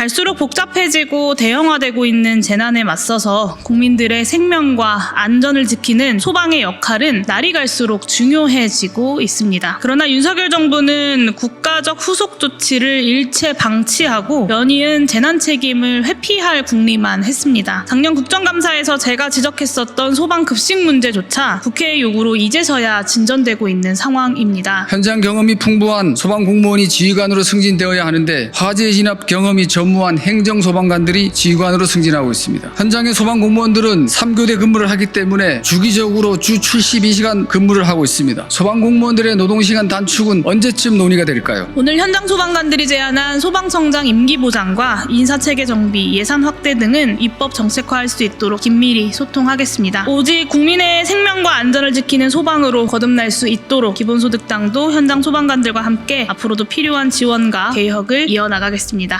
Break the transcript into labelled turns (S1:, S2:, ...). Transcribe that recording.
S1: 갈수록 복잡해지고 대형화되고 있는 재난에 맞서서 국민들의 생명과 안전을 지키는 소방의 역할은 날이 갈수록 중요해지고 있습니다. 그러나 윤석열 정부는 국가적 후속 조치를 일체 방치하고 연이은 재난 책임을 회피할 궁리만 했습니다. 작년 국정감사에서 제가 지적했었던 소방 급식 문제조차 국회의 요구로 이제서야 진전되고 있는 상황입니다.
S2: 현장 경험이 풍부한 소방 공무원이 지휘관으로 승진되어야 하는데 화재 진압 경험이 전 무한 행정 소방관들이 지휘관으로 승진하고 있습니다. 현장의 소방 공무원들은 3교대 근무를 하기 때문에 주기적으로 주 72시간 근무를 하고 있습니다. 소방 공무원들의 노동 시간 단축은 언제쯤 논의가 될까요?
S1: 오늘 현장 소방관들이 제안한 소방청장 임기 보장과 인사체계 정비, 예산 확대 등은 입법 정책화할 수 있도록 긴밀히 소통하겠습니다. 오직 국민의 생명과 안전을 지키는 소방으로 거듭날 수 있도록 기본소득당도 현장 소방관들과 함께 앞으로도 필요한 지원과 개혁을 이어나가겠습니다.